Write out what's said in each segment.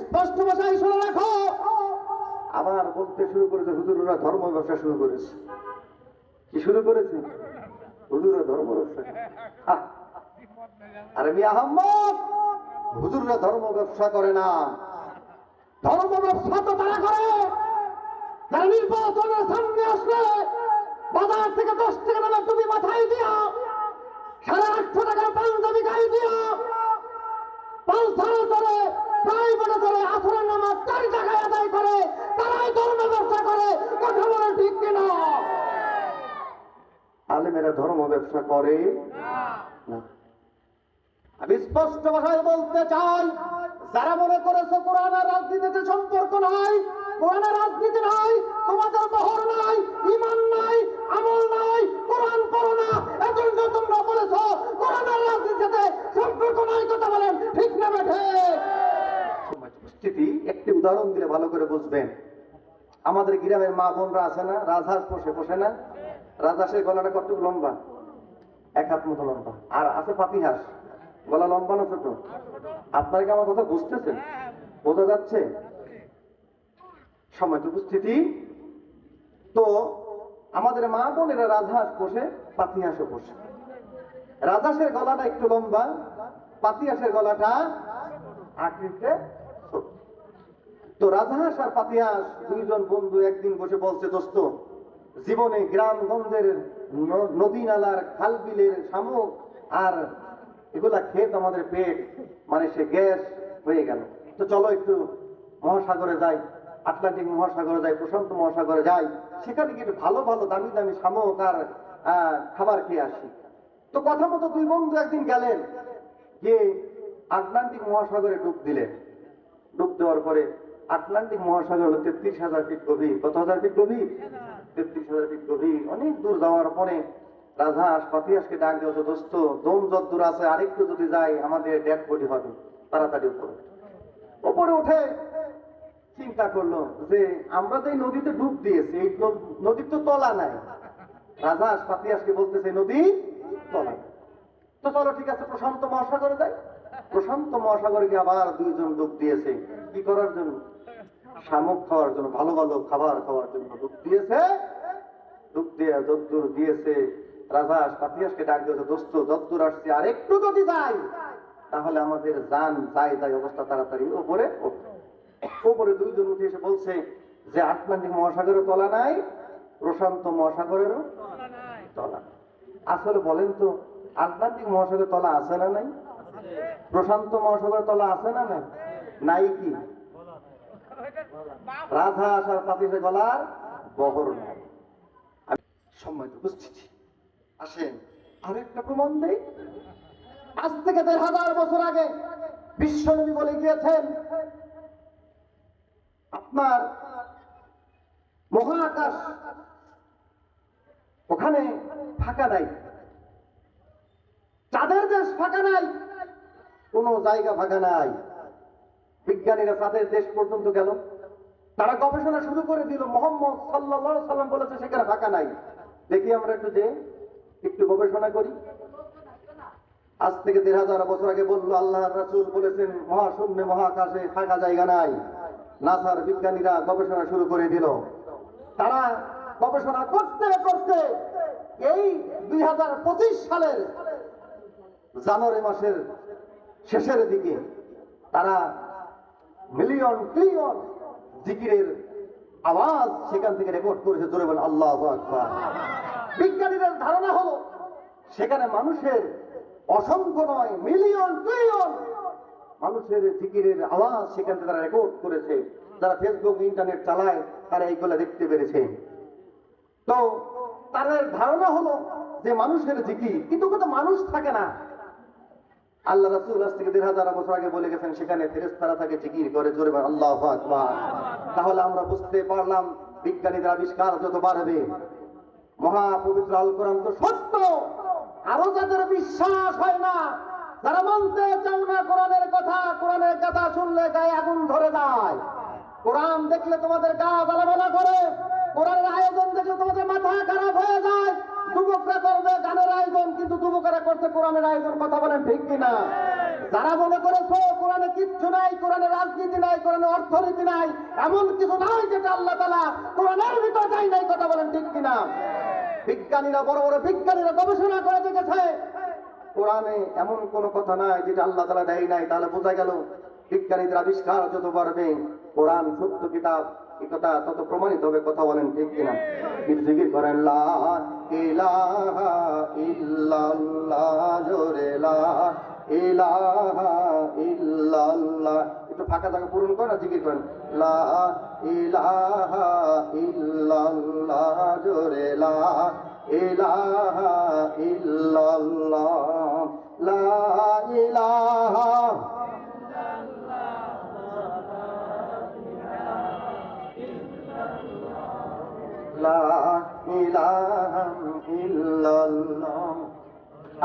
স্পষ্ট ভাষায় শুনে রাখো। আবার বলতে শুরু করেছে, হুজুররা ধর্ম ব্যবসা শুরু করেছে। কি শুরু করেছে? হুজুররা ধর্ম ব্যবসা! আরে মি আহম্মদ, হুজুররা ধর্ম ব্যবসা করে না। ধর্ম ব্যবসা তো তারা করে। তারা নির্বাচনের সামনে আসলে বাজার থেকে দশ টাকা টুপি মাথায় দিয়া, সাড়ে আটশো টাকার পাঞ্জাবি গায়ে দিয়া পালসারে চলে প্রাইভেটে করে আসরের নামাজ চারি টাকায় আদায় করে, তারাই ধর্ম ব্যবসা করে, কথা বলে ঠিক কিনা? আলেমেরা ধর্ম ব্যবসা করে? আমি স্পষ্ট ভাষায় বলতে চাই, যারা মনে করেছে কোরআনের রাজনীতিতে সম্পর্ক নাই কোরআনের রাজনীতি নাই, তোমাদের বহর নাই, ইমান নাই, আমল নাই, কোরআন পড়ো না। এজন্য তোমরা বলেছ, কোরআনের রাজনীতিতে সম্পর্ক নাই কথা বলেন, ঠিক না বেঠে উপস্থিতি একটি উদাহরণ দিলে ভালো করে বুঝবেন। আমাদের গ্রামের মা বোনরা আছে না, রাজহাঁস পোষে পোষে না? রাজহাঁসের গলাটা কতটুকু লম্বা? এক হাত মতো লম্বা। আর আছে পাতিহাঁস, গলা লম্বা না ছোট? আপনারা কি আমার কথা বুঝতেছেন? বোঝা যাচ্ছে? সময় উপস্থিতি। তো আমাদের মা বোনেরা রাজহাঁস পোষে, পাতিহাঁসও পোষে। রাজহাঁসের গলাটা একটু লম্বা, পাতিহাঁসের গলাটা আকৃতিতে তো রাজহাঁস আর পাতিহাঁস দুইজন বন্ধু একদিন বসে বলছে, দোস্ত, জীবনে গ্রামগঞ্জের নদী নালার খাল বিলের শামুক আর এগুলা খেয়ে তো আমাদের পেট মানে সে গ্যাস হয়ে গেল। তো চলো একটু মহাসাগরে যাই। আটলান্টিক মহাসাগরে যাই প্রশান্ত মহাসাগরে যাই সেখানে গিয়ে ভালো ভালো, দামি দামি শামুক আর খাবার খেয়ে আসি। তো কথা মতো দুই বন্ধু একদিন গেলেন, গিয়ে আটলান্টিক মহাসাগরে ডুব দিলেন। ডুব দেওয়ার পরে আটলান্টিক মহাসাগর হলো তেত্রিশ হাজার ফিট গভীর। কত হাজার ফিট গভীর? তেত্রিশ হাজার ফিট গভীর। অনেক দূর যাওয়ার পরে রাজহাঁস পাতিয়াসকে ডাক দেওয়া দোস্ত দম যত দূর আছে, আরেকটু যদি যাই, আমাদের ডেড বডি হবে। তাড়াতাড়ি উপরে উপরে উঠে চিন্তা করল যে আমরা যে এই নদীতে ডুব দিয়েছি, এই নদীর তো তলা নাই। রাজহাঁস পাতিয়াসকে বলতেছে, নদী তলা তো চলো, ঠিক আছে, প্রশান্ত মহাসাগরে যাই। প্রশান্ত মহাসাগরে গিয়ে আবার দুইজন ডুব দিয়েছে। কি করার জন্য? শামুক খাওয়ার জন্য, ভালো ভালো খাবার খাওয়ার জন্য ডুব দিয়েছে। ডুব দিয়ে যদ্দূর দিয়েছে। রাজাস পাতিয়াসকে ডাক দিয়েছে, দোস্ত, যদ্দূর আসছে, আর একটু যদি যাই, তাহলে আমাদের জান যাই যাই, অবস্থা তাড়াতাড়ি। ওপরে ওঠে। ওপরে দুইজন উঠে এসে বলছে যে আটলান্টিক মহাসাগরের তলা নাই প্রশান্ত মহাসাগরেরও তলা আসলে বলেন তো আটলান্টিক মহাসাগরের তলা আছে না নাই? প্রশান্ত মহাসাগরের তলা আছে না নাই? নাই কি? রাধা আসার পাতিতে গলার বহর নাই। সম্মানিত উপস্থিতি আসেন আর একটা প্রমাণ দেই। আজ থেকে দেড় হাজার বছর আগে বিশ্বনবী বলে গিয়েছেন আপনার মহাকাশ ওখানে ফাঁকা নাই। চাঁদের দেশ ফাঁকা নাই, কোনো জায়গা ফাঁকা নাই। বিজ্ঞানীরা চাঁদের দেশ পর্যন্ত গেল। তারা গবেষণা শুরু করে দিল, মোহাম্মদ সাল্লাহ সাল্লাম বলেছে সেখানে ফাঁকা নাই। দেখি আমরা একটু যে একটু গবেষণা করি। আজ থেকে দেড় হাজার বছর আগে বলল আল্লাহ রাসূল বলেছেন, মহাশূন্য মহাকাশে ফাঁকা জায়গা নাই। নাসার বিজ্ঞানীরা গবেষণা শুরু করে দিল। তারা গবেষণা করতে করতে এই দুই হাজার পঁচিশ সালের জানুয়ারি মাসের শেষের দিকে তারা মিলিয়ন, ট্রিলিয়ন জিকিরের আওয়াজ সেখান থেকে রেকর্ড করেছে জোরে বলে আল্লাহ আকবার। বিজ্ঞানীদের ধারণা হলো, সেখানে মানুষের অসংখ্য নয়, মিলিয়ন, ট্রিলিয়ন মানুষের জিকিরের আওয়াজ সেখান থেকে তারা রেকর্ড করেছে। যারা ফেসবুক ইন্টারনেট চালায়, তারা এইগুলা দেখতে পেরেছে। তো তাদের ধারণা হলো যে মানুষের জিকির, কিন্তু কত মানুষ থাকে না। আল্লাহ রাসূল আজ থেকে দেড় হাজার বছর আগে বলে গেছেন, সেখানে ফেরেশতারা থাকে জিকির করে। জোরে আল্লাহ আকবার। তাহলে আমরা বুঝতে পারলাম বিজ্ঞানীদের আবিষ্কার যত বাড়বে। মহা পবিত্র আল কোরআন তো সত্য। আরও যাদের বিশ্বাস হয় না যারা মানতে চাও না, কোরআনের কথা কোরআনের কথা শুনলে গায়ে আগুন ধরে যায়। কোরআন দেখলে তোমাদের গা জ্বালাবালা করে, কোরআনের আয়োজন দেখলে তোমাদের মাথা খারাপ হয়ে যায়। যুবকরা করবে গানের আয়োজন, কিন্তু যুবকেরা করছে কোরআনের আয়োজন, কথা বলেন ঠিক কিনা? যারা মনে করেছ কোরআনে কিচ্ছু নাই কোরআনের রাজনীতি নাই, কোরআনে অর্থনীতি নাই, এমন কিছু নাই যেটা আল্লাহ তালা কোরআনের ভিতর যাই নাই, কথা বলেন ঠিক কিনা? বিজ্ঞানীরা, বড় বড় বিজ্ঞানীরা গবেষণা করে দেখেছে কোরআনে এমন কোন কথা নাই যেটা আল্লাহ তালা দেয় নাই। তাহলে বোঝা গেল বিজ্ঞানীদের আবিষ্কার যত পারবে কোরআন সত্য কিতাব এই কথা তত প্রমাণিত হবে, কথা বলেন ঠিক কিনা? জিকির করেন ইলাহা ইল্লাল্লাহ জোরে ইলাহা ইল্লাল্লাহ একটু ফাঁকা জায়গা পূরণ করেন না জিকির করেন, লা ইলাহা ইল্লাল্লাহ জোরে, লা ইলাহা লা ইলাহা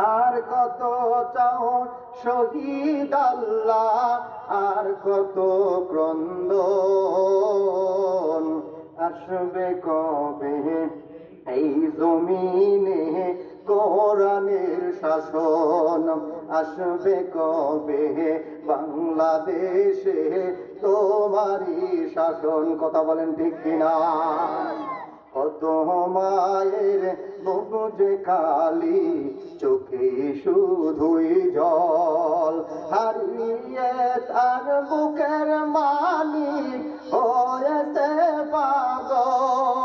আর কত চাও শহীদ আল্লাহ আর কত ক্রন্দ আসবে কবে এই জমিনে কোরআনের শাসন আসবে কবে? বাংলাদেশে তোমারই শাসন, কথা বলেন ঠিক কিনা? কত মায়ের যে খালি, চোখে শুধুই জল। হারিয়ে তার বুকের মালিক হয়েছে পাগল।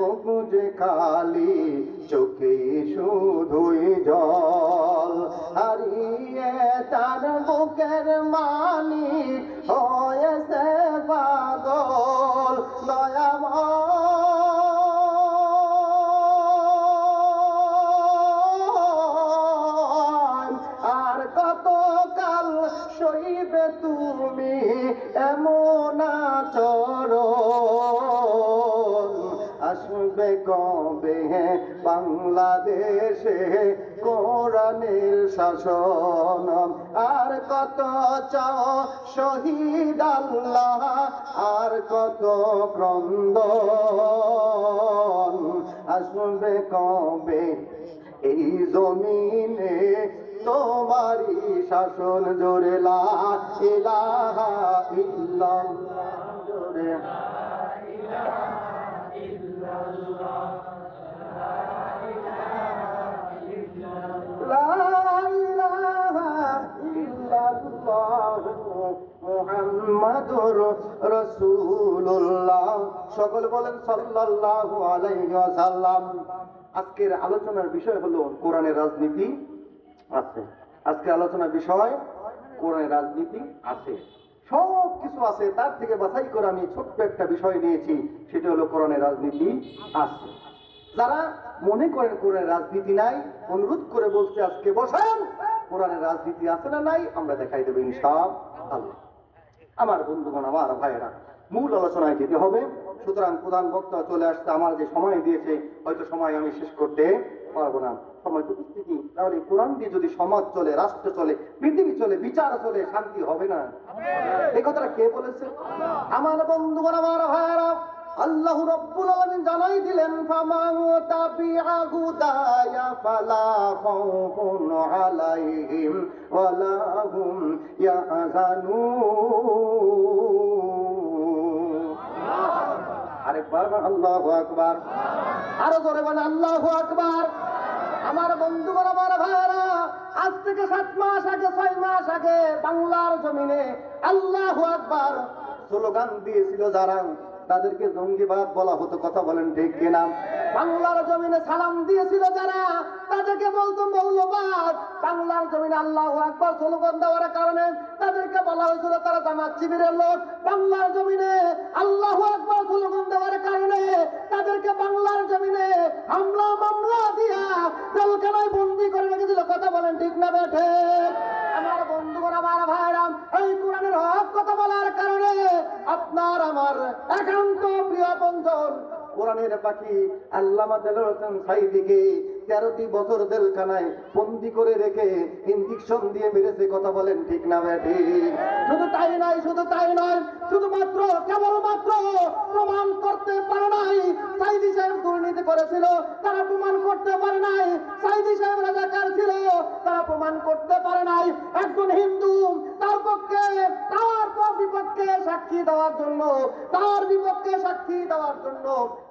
বুক যে খালি চোখে শুধুই জল। হারিয়ে তার বুকের মালিক হয়েছে পাগল। দয়াময়, আর কত কাল সইবে তুমি এমন আচরণ? আসবে কবে? বাংলাদেশে কোরআনের শাসন। আর কত চাও শহীদ আল্লাহ, আর কত ক্রন্দন। আসবে কবে? এই জমিনে তোমারই শাসন জোরে, লা ইলাহা জোরে মুহাম্মাদুর রাসূলুল্লাহ। সকল বলেন সাল্লাল্লাহু আলাইহি ওয়াসাল্লাম। আজকের আলোচনার বিষয় হলো কোরআনের রাজনীতি আছে। আজকের আলোচনার বিষয় কোরআনের রাজনীতি আছে। সব কিছু আছে, তার থেকে বাছাই করে আমি ছোট্ট একটা বিষয় নিয়েছি, সেটা হলো কোরআনের রাজনীতি আছে। যারা মনে করেন কোরআনের রাজনীতি নাই, অনুরোধ করে বলছে আজকে বসেন কোরআনের রাজনীতি আছে না নাই, আমরা দেখাই দেবো ইনশাআল্লাহ। আমার বন্ধুগণ, আমার ভাইয়েরা, মূল আলোচনায় যেতে হবে। সুতরাং প্রধান বক্তা চলে আসছে, আমার যে সময় দিয়েছে, হয়তো সময় আমি শেষ করতে পারব না। সময় উপস্থিতি। তাহলে কোরআন দিয়ে যদি সমাজ চলে রাষ্ট্র চলে পৃথিবী চলে বিচার চলে শান্তি হবে না। এই কথাটা কে বলেছে? আমার বন্ধুগণ আমার ভাইয়েরা আল্লাহ রব্বুল আলামিন জানাই দিলেন ফামান তাবিআ হুদায়া ফালা খাউফুন আলাইহিম ওয়ালা হুম ইয়াহজানুন। আরেকবার আল্লাহু আকবার। আরও জোরে বলেন, আল্লাহু আকবার। আমার বন্ধুগণ, আমার ভাইরা আজ থেকে সাত মাস আগে, ছয় মাস আগে বাংলার জমিনে আল্লাহ আকবার স্লোগান দিয়েছিল যারা তাদেরকে জঙ্গিবাদ বলা হতো, কথা বলেন ঠিক কিনা? বাংলার জমিনে সালাম দিয়েছিল যারা, তাদেরকে বলতো মৌলবাদ। বাংলার জমিনে আল্লাহ আকবার স্লোগান দেওয়ার কারণে তাদেরকে বলা হয়েছিল, তারা জামাত শিবিরের লোক। বাংলার জমিনে আল্লাহ আকবার স্লোগান দেওয়ার কারণে তাদেরকে বাংলার জমিনে হামলা, মামলা দিয়া জেলখানায় বন্দি করে রেখেছিল। কথা বলেন ঠিক না, বেঠে? আমার বন্ধুগণ, আমার ভাইরাম এই কোরআনের হক কথা বলার আপনার আমার একান্ত প্রিয় বন্ধন। কোরআনের পাখি আল্লামা দেলোর হোসেন সাইদিকে তেরোটি বছর জেলখানায় বন্দি করে রেখে ইঞ্জেকশন দিয়ে মেরেছে, কথা বলেন ঠিক না ব্যাটি? শুধু তাই নাই শুধু তাই নয়, শুধুমাত্র, কেবলমাত্র প্রমাণ করতে পারে নাই সাইদি সাহেব দুর্নীতি করেছিল, তারা প্রমাণ করতে পারে নাই সাইদি সাহেব রাজাকার ছিল, তারা প্রমাণ করতে পারে নাই। একজন হিন্দু, তার পক্ষে, তার বিপক্ষে সাক্ষী দেওয়ার জন্য, তার বিপক্ষে সাক্ষী দেওয়ার জন্য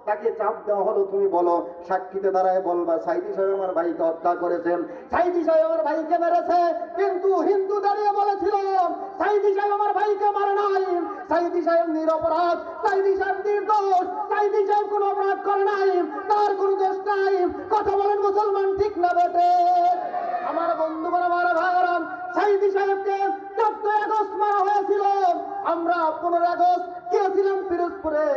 তাকে চাপ দেওয়া হলো, তুমি বলো, সাক্ষীতে দাঁড়ায় বলবা, সাইদি সাহেব আমার ভাইকে হত্যা করেছেন। সাইদি সাহেব আমার ভাইকে মেরেছে, কিন্তু হিন্দু দাঁড়িয়ে বলেছিল, সাইদি সাহেব আমার ভাইকে মারে নাই। সাইদি সাহেব নিরপরাধ, সাইদি সাহেব নির্দোষ, সাইদি সাহেব কোনো অপরাধ করে নাই, তার কোনো দোষ নাই। কথা বলেন, মুসলমান ঠিক না বেটে? আমার বন্ধুগণ, আমার ভাইরাম সাইদি সাহেবকে চোদ্দই আগস্ট মারা হয়েছিল। আমরা পনেরো আগস্ট গিয়েছিলাম পিরোজপুরে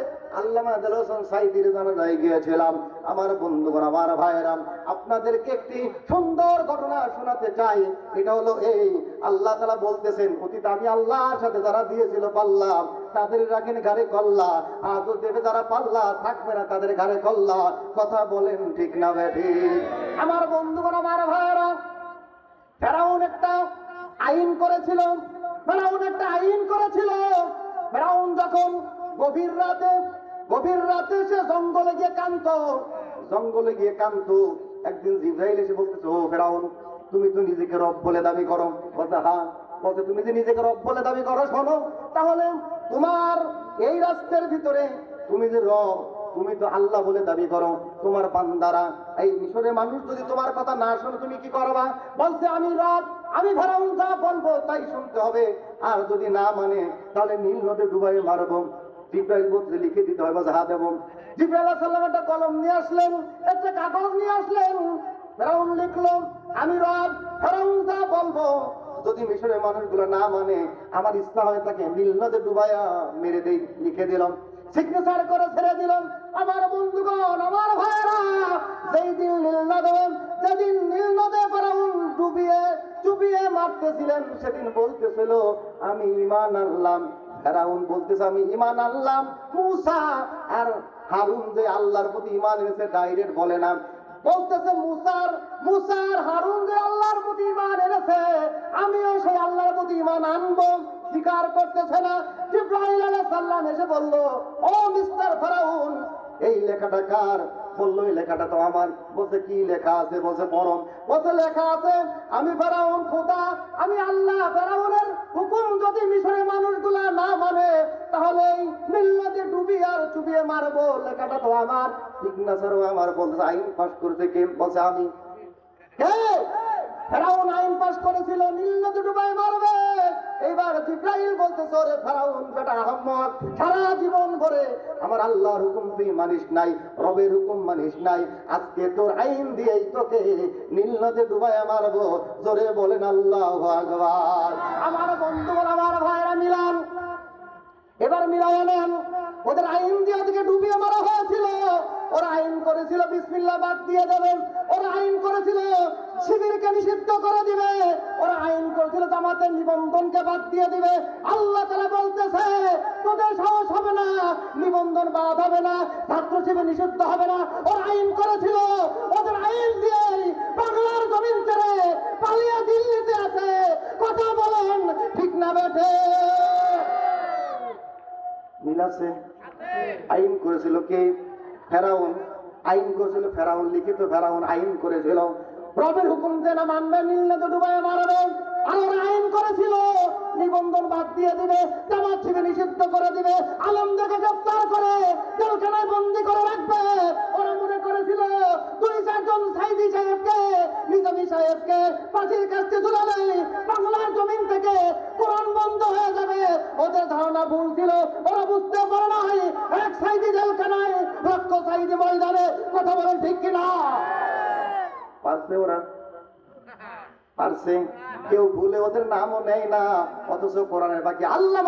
আল্লামা দেল হোসেন সাইদির জানাজায় গিয়েছিলাম। আমার বন্ধুগণ, আমার ভাইরাম আপনাদেরকে একটি সুন্দর ঘটনা শোনাতে চাই। এটা হলো এই, আল্লাহ তালা বলতেছেন, অতীত আমি আল্লাহর সাথে যারা দিয়েছিল পাল্লা, তাদের রাখেন ঘাড়ে কল্লা। দেবে যারা পাল্লা থাকবে না, তাদের ঘাড়ে কল্লা। কথা বলেন ঠিক না বেঠি আমার বন্ধুগণ, আমার ভাইরা ফেরাউন একটা আইন করেছিল। ফেরাউন একটা আইন করেছিল। ফেরাউন যখন গভীর রাতে গভীর রাতে সে জঙ্গলে গিয়ে কান্ত জঙ্গলে গিয়ে কান্ত একদিন জিব্রাইল এসে বলতেছে, ও ফেরাউন, তুমি তো নিজেকে রব বলে দাবি করো। বলছে হ্যাঁ বলছে, তুমি যে নিজেকে রব বলে দাবি করো, শোনো, তাহলে তোমার এই রাস্তার ভিতরে তুমি যে রব, তুমি তো আল্লাহ বলে দাবি করো। তোমার বান্দারা, এই মিশরে মানুষ যদি তোমার কথা না শোনে, তুমি কি করবা? বলছে, আমি রব, আমি ফেরাউন, যা বলব তাই শুনতে হবে। আর যদি না মানে তাহলে নীল নদে ডুবাই মারবো। জিব্রাইল বলতে লিখে দিতে হবে যাহা দেব জিব্রাইল সালাম একটা কলম নিয়ে আসলেন, একটা কাগজ নিয়ে আসলেন। ফেরাউন লিখলো, আমি রব, ফেরাউন যা বলব। যদি মিশরের মানুষগুলো না মানে আমার ইচ্ছা হয় তাকে নীল নদে ডুবাইয়া মেরে দেই, লিখে দিলাম। সিগনেচার করে ছেড়ে দিলাম। আমার বন্ধুগণ, আমার ভাইরা যেই দিন নীল নদে, যেদিন নীল নদে ফেরাউন ডুবিয়ে, চুবিয়ে মারতেছিলেন, সেদিন বলতেছিল, আমি ইমান আনলাম। ফেরাউন বলতেছে, আমি ইমান আনলাম, মুসা আর হারুন যে আল্লাহর প্রতি ইমান এনেছে ডাইরেক্ট বলে না। বলতেছে, মুসার মুসার হারুন যে আল্লাহর প্রতি ইমান এনেছে, আমিও সেই আল্লাহর প্রতি ইমান আনব। স্বীকার করতেছে না। জিব্রাহিল আলাইহিস সালাম এসে বলল, ও মিস্টার ফেরাউন, এই লেখাটা কার? বলল, এই লেখাটা তো আমার। বলছে, কি লেখা আছে? বলছে পরম বলছে, লেখা আছে, আমি ফেরাউন খোদা, আমি আল্লাহ ফেরাউনের হুকুম যদি মিশরের মানুষগুলা না মানে তাহলে এই মিল্লাতে ডুবি আর চুবিয়ে মারবো। লেখাটা তো আমার সিগনেচারও আমার। বলছে, আইন পাস করেছে কে? বলছে, আমি। ফেরাউন আইন পাস করেছিল নীল ডুবাই মারবে। এইবার জিব্রাইল বলতেছে, ওরে ফেরাউন, বেটা আহম্মদ, সারা জীবন ভরে আমার আল্লাহর হুকুম তুই মানিস নাই, রবের হুকুম মানিস নাই। আজকে তোর আইন দিয়েই তোকে নীল নদী ডুবাই মারবো, জোরে বলেন আল্লাহ ভগবান আমার বন্ধু আমার ভাইরা মিলান, এবার মিলাই নেন, ওদের আইন দিয়ে ওদেরকে ডুবিয়ে মারা হয়েছিল। ওরা আইন করেছিল, বিসমিল্লাহ বাদ দিয়ে দেবেন। ওরা আইন করেছিল, শিবিরকে নিষিদ্ধ করে দিবে। ওরা আইন করেছিল, জামাতের নিবন্ধনকে বাদ দিয়ে দিবে। আল্লাহ তালা বলতেছে, তোদের সাহস হবে না, নিবন্ধন বাদ হবে না, ছাত্র শিবির নিষিদ্ধ হবে না। ওরা আইন করেছিল, ওদের আইন দিয়ে বাংলার জমিন ছেড়ে পালিয়ে দিল্লিতে আছে। কথা বলেন, ঠিক না বেঠে? মিল আছে? আইন করেছিল কে? ফেরাউন আইন করেছিল, ফেরাউন লিখিত, ফেরাউন আইন করেছিল। রবের হুকুম মানবে তো আর ওরা আইন করেছিল, নিবন্ধন বাদ দিয়ে দিবে, জামাত নিষিদ্ধ করে দিবে গ্রেপ্তার করে, জেলখানায় বন্দি করে রাখবে। ওরা মনে করেছিল, দুই চারজন সাইদি সাহেবকে সাহেবকে পাখির কাছে ঝুলালে বাংলার জমিন থেকে কোরআন বন্ধ হয়ে যাবে ওদের ধারণা ভুল ছিল। ওরা বুঝতে পারে নাই। এক সাইদি জেলখানায় লক্ষ সাইদি ময়দানে। কথা বলেন ঠিক কিনা পারছে ওরা? পারছে। কেউ ভুলে ওদের নামও না, অথচ কোরআনের বাকি আল্লাহ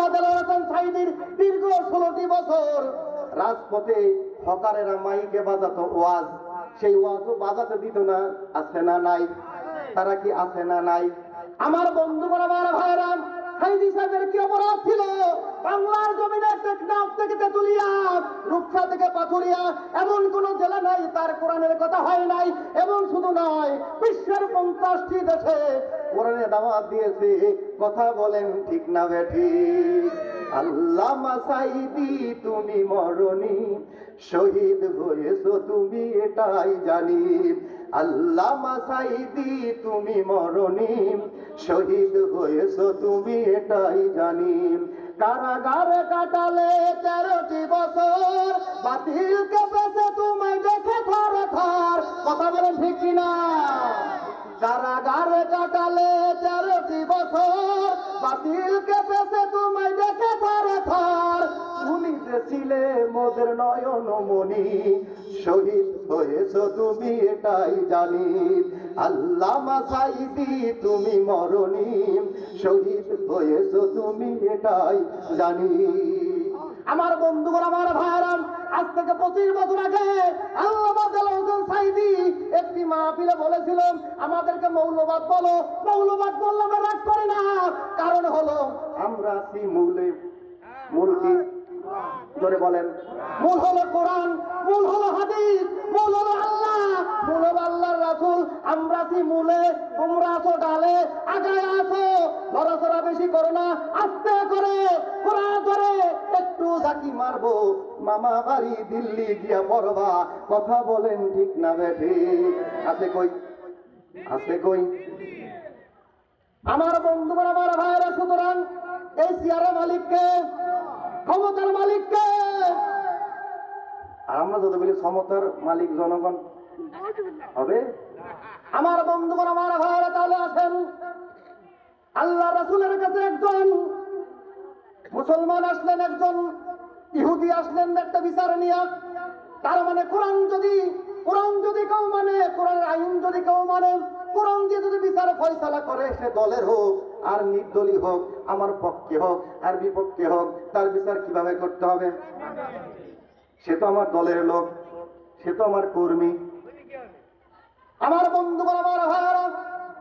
সাইদির দীর্ঘ ষোলোটি বছর রাজপথে হকারেরা মাইকে বাজাতো ওয়াজ। সেই ওয়াজও বাজাতে দিত না, আছে না নাই? তারা কি আছে না নাই? আমার বন্ধুগণ, আমার সাইদি সাহেবের কি অপরাধ ছিল? বাংলার জমিনে টেকনাফ থেকে তেতুলিয়া, রূপসা থেকে পাথুরিয়া, এমন কোন জেলা নাই, তার কোরআনের কথা হয় নাই এবং শুধু নয়, বিশ্বের পঞ্চাশটি দেশে কোরআনে দাওয়াত দিয়েছে, কথা বলেন ঠিক না বেঠিক আল্লামা সাইদি তুমি মরণি। শহীদ হয়েছো তুমি, এটাই জানি। আল্লামা সাইদি তুমি মরণি। শহীদ হয়েছো তুমি, এটাই জানি। কারাগারে কাটালে তেরোটি বছর, বাতিল কেঁপেছে তুমি দেখে থর থর। কথা বলেন ঠিক কিনা? কারাগারে কাটালে তেরোটি বছর, বাতিল কেঁপেছে তোমায় মনি শহীদ হয়েছ তুমি এটাই জানি। আল্লামা সাইদি, তুমি মরণি। শহীদ হয়েছ তুমি এটাই জানি। আমার বন্ধুগণ, আমার ভাইরাম আজ থেকে পঁচিশ বছর আগে আল্লামা হোসেন সাইদি একটি মাহফিলে বলেছিলাম আমাদেরকে মৌলবাদ বলো। মৌলবাদ বললে আমরা রাগ করি না। কারণ হলো, আমরা আছি মূলে কি জোরে বলেন। মূল হলো কোরআন, মূল হলো হাদিস, মূল হলো আল্লাহ। মূল হলো আল্লাহর রাসূল। আমরা মূলে, তোমরা আছো ডালে, আগায় আছো। বেশি করো না, আস্তে করে কোরআন ধরে। একটু ঝাঁকি মারবো, মামা বাড়ি দিল্লি গিয়া পড়বা। কথা বলেন ঠিক না বেঠি আছে কই? আছে কই? আমার বন্ধুগণ, আমার ভাইরা সুতরাং এই চেয়ারের মালিককে ক্ষমতার মালিককে। আর আমরা যদি বলি ক্ষমতার মালিক জনগণ, হবে? আমার বন্ধুগণ, আমার ভাইরা তাহলে আছেন আল্লাহ রাসূলের কাছে একজন মুসলমান আসলেন, একজন ইহুদি আসলেন, একটা বিচার নিয়ে। তার মানে কোরআন যদি কোরআন যদি কেউ মানে কোরআনের আইন যদি কেউ মানে কোরআন দিয়ে যদি বিচার ফয়সালা করে, সে দলের হোক আর নির্দলীয় হোক, আমার পক্ষে হোক, আর বিপক্ষে হোক, তার বিচার কীভাবে করতে হবে? সে তো আমার দলের লোক, সে তো আমার কর্মী। আমার বন্ধুগণ আমার ভাইয়ারা,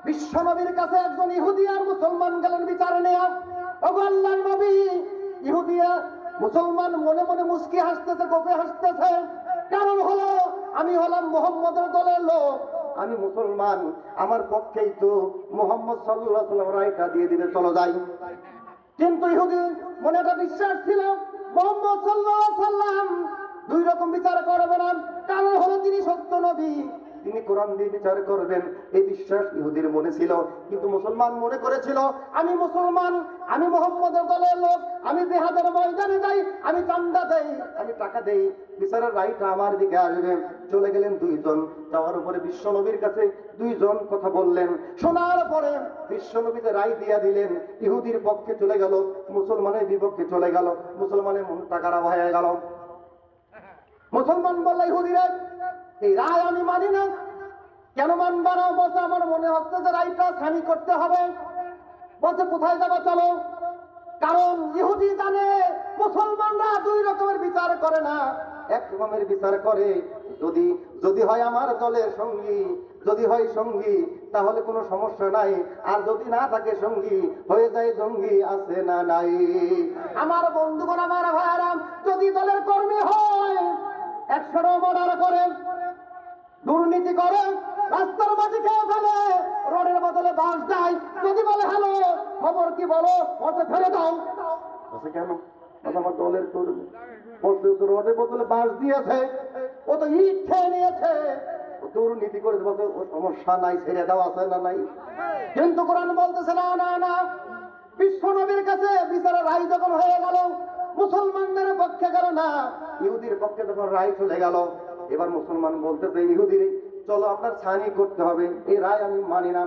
বিশ্ব নবীর কাছে একজন ইহুদি আর মুসলমান গেলেন বিচারে নেয়া। নবী ইহুদিয়া মুসলমান মনে মনে মুস্কি হাসতেছে, গোপে হাসতেছে। কারণ হলো, আমি হলাম মোহাম্মদের দলের লোক। আমি মুসলমান, আমার পক্ষেই তো মোহাম্মদ সাল্লাহ সাল্লাম রায়টা দিয়ে দিবে, চলো যাই। কিন্তু ইহুদি, মনে একটা বিশ্বাস ছিল, মোহাম্মদ সাল্লাহ সাল্লাম দুই রকম বিচার করবে না, কারণ হলো তিনি সত্য নবী। তিনি কোরআন দিয়ে বিচার করবেন। এই বিশ্বাস ইহুদির মনে ছিল, কিন্তু মুসলমান মনে করেছিল, আমি মুসলমান, আমি মোহাম্মদের দলের লোক, আমি জেহাদের ময়দানে যাই, আমি চান্দা দেই, আমি টাকা দেই। বিচারের রাইটা আমার দিকে আসবে। চলে গেলেন দুইজন। যাওয়ার উপরে বিশ্ব নবীর কাছে দুইজন কথা বললেন। শোনার পরে বিশ্ব নবীতে রায় দিয়া দিলেন, ইহুদির পক্ষে চলে গেল, মুসলমানের বিপক্ষে চলে গেল, মুসলমানের মন টাকারা হয়ে গেল। মুসলমান বললে, ইহুদিরা এই রায় আমি মানি না। কেন মানবা না? বলছে, আমার মনে হচ্ছে যে রায়টা ছানি করতে হবে। বলছে, কোথায় যাব চলো? কারণ ইহুদি জানে, মুসলমানরা দুই রকমের বিচার করে না। এক রকমের বিচার করে, যদি যদি হয় আমার দলের সঙ্গী, যদি হয় সঙ্গী, তাহলে কোনো সমস্যা নাই। আর যদি না থাকে সঙ্গী, হয়ে যায় জঙ্গি, আছে না নাই। আমার বন্ধুগণ, আমার ভাইয়ারাম যদি দলের কর্মী হয় একশো মর্ডার করে। দুর্নীতি করে রাস্তার মাঝে খেয়ে ফেলে রোডের বদলে বাস দেয় যদি বলে হ্যালো খবর কি বলো? ওকে ছেড়ে দাও। কেন? আমার দলের কর্মী রোডের বদলে বাস দিয়েছে। ও তো ইট খেয়ে নিয়েছে। দুর্নীতি করে বলছে ও সমস্যা নাই ছেড়ে দাও আছে না নাই? কিন্তু কোরআন বলতেছে না না না। বিশ্ব নবীর কাছে বিচারের রায় যখন হয়ে গেল মুসলমানদের পক্ষে গেল না ইহুদির পক্ষে যখন রায় চলে গেল এবার মুসলমান বলতেছে ইহুদি, চলো আপনার ছানি করতে হবে। এই রায় আমি মানি না।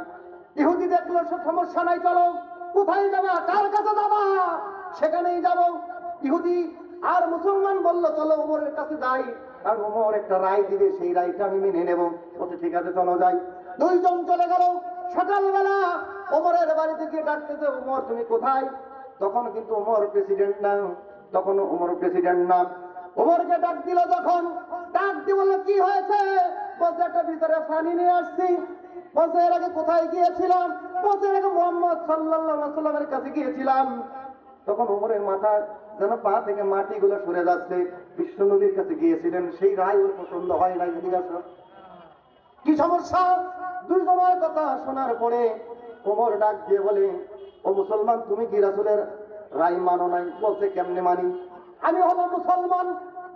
ইহুদি দেখল সমস্যা নাই, চলো। কোথায় যাবা? কার কাছে যাবা? সেখানেই যাব। ইহুদি আর মুসলমান বলল, চলো উমরের কাছে যাই। আর উমর একটা রায় দিবে, সেই রায়টা আমি মেনে নেব। বলছে ঠিক আছে, চলো যাই। দুইজন চলে গেল। সকালবেলা ওমরের বাড়িতে গিয়ে ডাকতেছে, উমর, তুমি কোথায়? তখন কিন্তু ওমর প্রেসিডেন্ট না তখন ওমর প্রেসিডেন্ট না। ওমরকে ডাক দিল যখন ডাক দিয়ে বলল কি হয়েছে? বলছে একটা ভিতরে পানি নিয়ে আসছি। বলছে এর আগে কোথায় গিয়েছিলাম? বলছে এর আগে মোহাম্মদ সাল্লাহ সাল্লামের কাছে গিয়েছিলাম। তখন ওমরের মাথা যেন পা থেকে মাটিগুলো সরে যাচ্ছে। বিশ্ব নবীর কাছে গিয়েছিলেন। সেই রায় ওর পছন্দ হয় না জিজ্ঞাসা কি সমস্যা? দুইজনের কথা শোনার পরে ওমর ডাক দিয়ে বলে, ও মুসলমান, তুমি কি রাসুলের রায় মানো নাই? বলছে, কেমনে মানি? আমি হলো মুসলমান।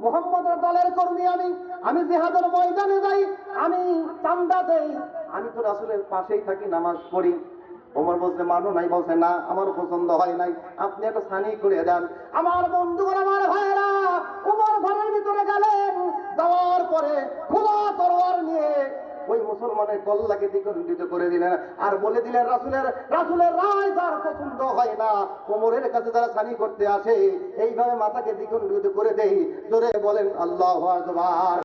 মোহাম্মদের দলের কর্মী আমি আমি জেহাদের ময়দানে যাই, আমি চান্দা দেই। আমি তো রাসুলের পাশেই থাকি, নামাজ পড়ি। ওমর বলছে, মানো নাই? বলছে, না, আমার পছন্দ হয় নাই। আপনি একটা সানি করে দেন। আমার বন্ধুগণ, আমার ভাইয়েরা ওমর ঘরের ভিতরে গেলেন। যাওয়ার পরে খোলা তরোয়ার নিয়ে ওই মুসলমানের কল্লাকে দ্বিখণ্ডিত করে দিলেন আর বলে দিলেন, রাসুলের রাসুলের রায় তার পছন্দ হয় না, কোমরের কাছে তারা সানি করতে আসে, এইভাবে মাথাকে দ্বিখণ্ডিত করে দেই। জোরে বলেন, আল্লাহ আকবার।